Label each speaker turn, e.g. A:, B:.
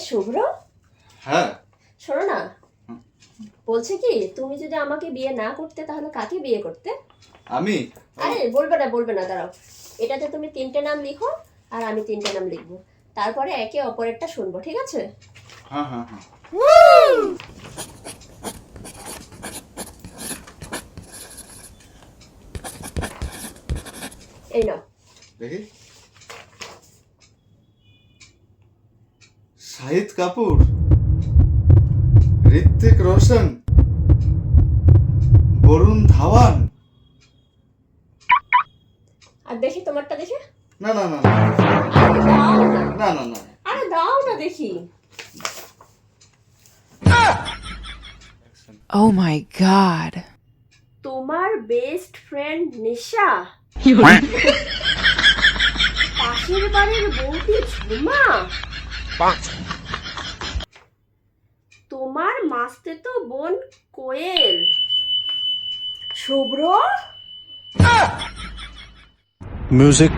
A: শুভ্র?
B: হ্যাঁ।
A: শোনো না। বলছে কি তুমি যদি আমাকে বিয়ে না করতে তাহলে কাকে বিয়ে করতে?
B: আমি?
A: আরে বলবে না বলবে না দাঁড়াও। এটাতে তুমি তিনটে নাম লিখো আর আমি তিনটে নাম লিখব। তারপরে একে অপরেরটা শুনব ঠিক আছে?
B: হ্যাঁ হ্যাঁ হ্যাঁ।
A: এই নাও।
B: দেখি। শাহিদ কাপুর ঋত্বিক রোশন বরুণ ধাওয়ান।
A: আর দেখি তোমারটা দেখি।
B: না না না না না না
A: আরে দাও না। দেখি।
C: Oh my god.
A: তোমার বেস্ট ফ্রেন্ড নিশা। পাশের বাড়ির বৌদি ঝুমা। তোমার মাস্তে তো বোন কোয়েল। শুভ্র?
D: Music